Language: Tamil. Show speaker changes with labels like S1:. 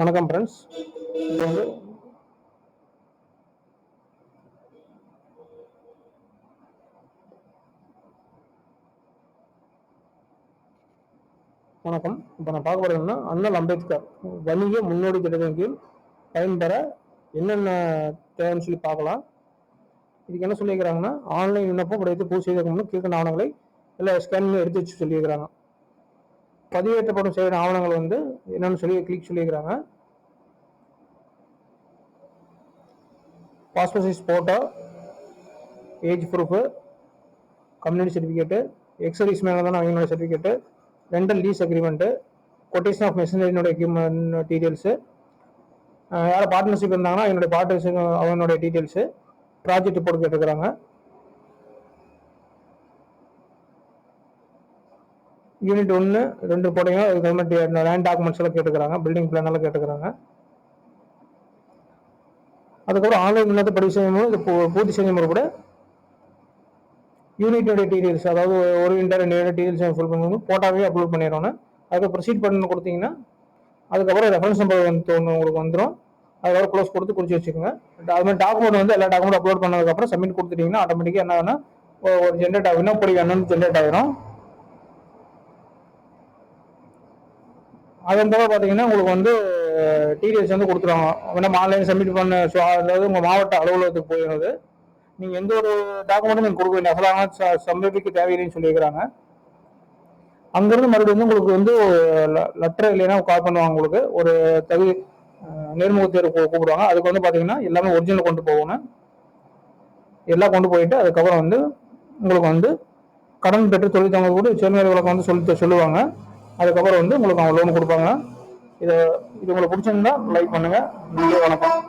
S1: வணக்கம் ஃப்ரெண்ட்ஸ் இது வந்து வணக்கம். இப்போ நான் பார்க்க போகிறேன்னா அண்ணல் அம்பேத்கர். வணிக முன்னோடி திட்டத்தின் கீழ் பயன்பெற என்னென்ன தேவைன்னு சொல்லி பார்க்கலாம். இதுக்கு என்ன சொல்லியிருக்கிறாங்கன்னா ஆன்லைன் விண்ணப்பம் கிடைத்து பூ செய்ததுக்கு கீழ்கண்ட ஆவணங்களை எல்லாம் ஸ்கேன் பண்ணி எடுத்து வச்சு சொல்லியிருக்கிறாங்க. பதிவேற்றப்படும் செய்கிற ஆவணங்கள் வந்து என்னன்னு சொல்லி கிளிக் சொல்லியிருக்கிறாங்க. Passport size photo age proof community certificate ex service மேலே தான் அவங்களோட certificate rental lease agreement quotation of மெஷினரினுடைய equipment details யார் பார்ட்னர்ஷிப் இருந்தாங்கன்னா என்னுடைய பார்ட்னர்ஷிப் அவனுடைய டீட்டெயில்ஸு ப்ராஜெக்ட் ரிப்போர்ட் கேட்டுக்கிறாங்க யூனிட் ஒன்று ரெண்டு போட்டையும் கவர்மெண்ட் லேண்ட் டாக்குமெண்ட்ஸ் எல்லாம் கேட்டுக்கிறாங்க பில்டிங் பிளான் எல்லாம் கேட்டுக்கிறாங்க. அதுக்கப்புறம் ஆன்லைன் இல்லாத பதிவு செய்யும் இது பூர்த்தி செய்யும் கூட யூனிட்டோட டீடைல்ஸ் அதாவது ஒரு இன்டர் ரெண்டு டீடைல்ஸ் ஃபில் பண்ணணும் போட்டாவே அப்லோட் பண்ணிடுறோன்னு அதுக்கு ப்ரொசீட் பண்ணி கொடுத்தீங்கன்னா அதுக்கப்புறம் ரெஃபரன்ஸ் நம்பர் வந்து ஒன்று உங்களுக்கு வந்துடும் அதுக்கப்புறம் க்ளோஸ் கொடுத்து குறிச்சு வச்சுக்கோங்க. அது மாதிரி டாக்குமெண்ட் வந்து எல்லா டாக்குமெண்ட் அப்லோட் பண்ணதுக்கப்புறம் சப்மிட் கொடுத்துட்டிங்கன்னா ஆட்டோமேட்டிக்காக என்ன வேணும் ஒரு ஜென்ரேட் ஆகுனா பொடி வேணும்னு ஜென்ரேட் ஆகிடும் அதன் தவிர பார்த்தீங்கன்னா உங்களுக்கு வந்து டிடிஎஸ் வந்து கொடுத்துருவாங்க. வேணா ஆன்லைன் சப்மிட் பண்ண. ஸோ அதாவது உங்கள் மாவட்ட அலுவலகத்துக்கு போயிடுது நீங்கள் எந்த ஒரு டாக்குமெண்ட்டும் நீங்கள் கொடுக்க வேண்டிய அசலாக ச- சமர்ப்பிக்க தேவையில்லைன்னு சொல்லியிருக்கிறாங்க. அங்கேருந்து மறுபடியும் வந்து உங்களுக்கு வந்து லெட்டர் இல்லைன்னா கால் பண்ணுவாங்க உங்களுக்கு. ஒரு தகுதி நேர்முக தேர்வு கூப்பிடுவாங்க. அதுக்கு வந்து பார்த்தீங்கன்னா எல்லாமே ஒரிஜினல் கொண்டு போகணும். எல்லாம் கொண்டு போயிட்டு அதுக்கப்புறம் வந்து உங்களுக்கு வந்து கடன் பெற்று தொழில் தங்க கூட சேர்மையாளர் விளக்கம் வந்து சொல்லி சொல்லுவாங்க. அதுக்கப்புறம் வந்து உங்களுக்கு அவங்க லோன் கொடுப்பாங்க. இதை இது உங்களுக்கு பிடிச்சிருந்தா லைக் பண்ணுங்கள் நன்றி வணக்கம்.